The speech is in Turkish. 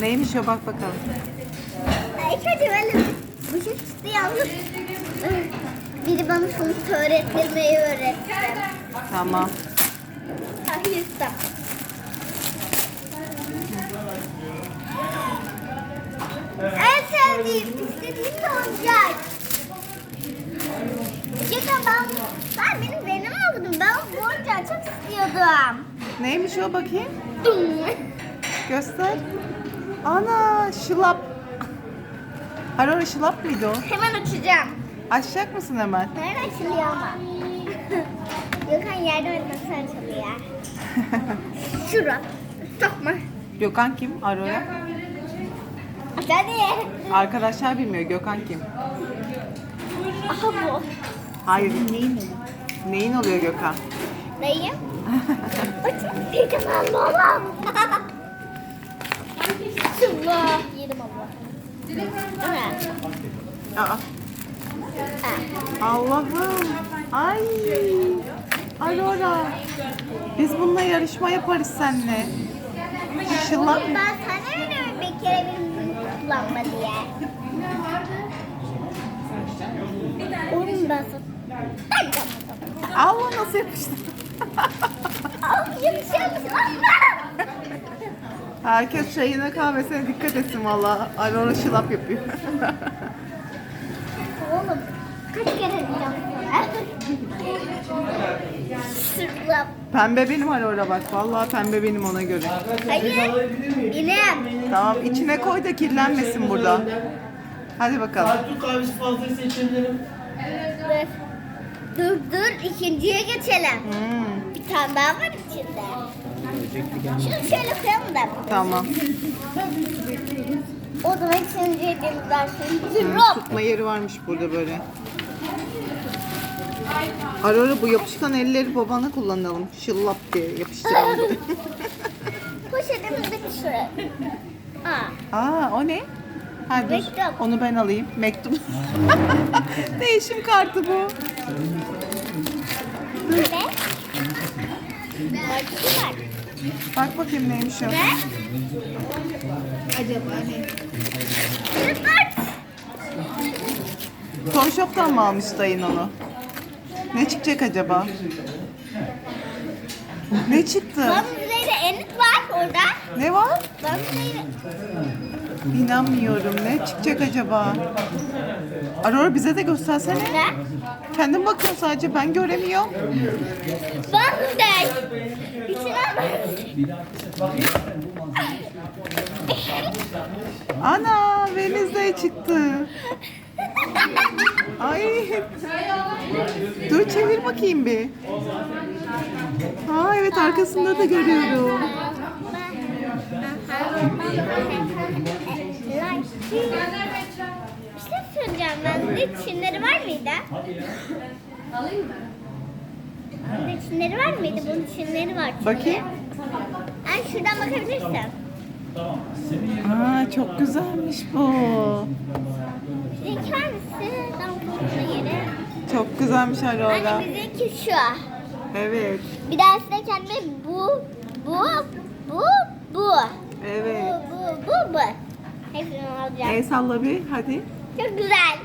Neymiş o bak bakalım. İlk önce böyle bu şey çıktı yalnız. Biri bana sonuç öğretmeyi öğretti. Tamam. Hayır En sevdiğim, istediğim oyuncak. Çünkü ben, ben benim benim aldım. Ben bu oyuncağı çok istiyordum. Neymiş o bakayım? Göster. Ana şılap. Aurora şılap mıydı o? Hemen uçacağım. Açacak mısın hemen? Nereden açılıyor ama? Gökhan yerde oynasın açılıyor. Şura. Takma. Gökhan kim? Aurora. Hadi. Arkadaşlar bilmiyor Gökhan kim? Aha bu. Hayır. Neyin Neyin oluyor Gökhan? Neyim? Uçun. Dedim Allah'ım. Şura. Yedim. Evet. Aa, Allah'ım. Ay. Aurora. Biz bununla yarışma yaparız seninle. Şılap. Ben sana veriyorum bir kere benim kullanma diye. Oğlum ben sana... Allah nasıl yapıştı? Herkes çayına kahvesine dikkat etsin valla. Aurora şılap yapıyor. Oğlum kaç kere diyeceğim sana? Sırlap. pembe benim Aurora bak. Vallahi pembe benim ona göre. Hayır. İnem. Tamam içine koy da kirlenmesin burada. Hadi bakalım. Türk kahvesi fazla seçebilirim. Dur. Dur dur ikinciye geçelim. Hmm, Bir tane daha var içinde. Şunu şöyle koyalım da. tamam. O zaman ikinciye denizlersin. Hmm, Sırlap. tutma yeri varmış burada böyle. Aurora bu yapışkan elleri babana kullanalım. Şıllap diye yapıştıralım. Poşetimizdeki şuraya. Aa. Aa o ne? Ha, dur. Mektup. Onu ben alayım. Mektup. Değişim kartı bu. Bak bakayım neymiş o. Ne? Acaba ne? Toy Shop'tan mı almış dayın onu? Ne çıkacak acaba? Ne çıktı? Orada. Ne var? Üzerinde. İnanmıyorum. Ne çıkacak acaba? Aurora bize de göstersene. Ne? Kendin bakıyorsun sadece ben göremiyorum. Babamın da. İçine bak. Ana Wednesday çıktı. Ay. Dur çevir bakayım bir. Aa evet arkasında da görüyorum. Bir şey söyleyeceğim ben. de Çinleri var mıydı? Alayım mı? Çinleri var mıydı? Bunun Çinleri var çünkü. Bakayım. Ay şuradan bakabilirsin. Aa çok güzelmiş bu. Bizimki var. Çok güzelmiş Aurora. Anne bizimki şu. Evet. Bir kendime bu. Evet. Bu, bu, bu, bu. Hepsini alacağım. El salla bir hadi. Çok güzel.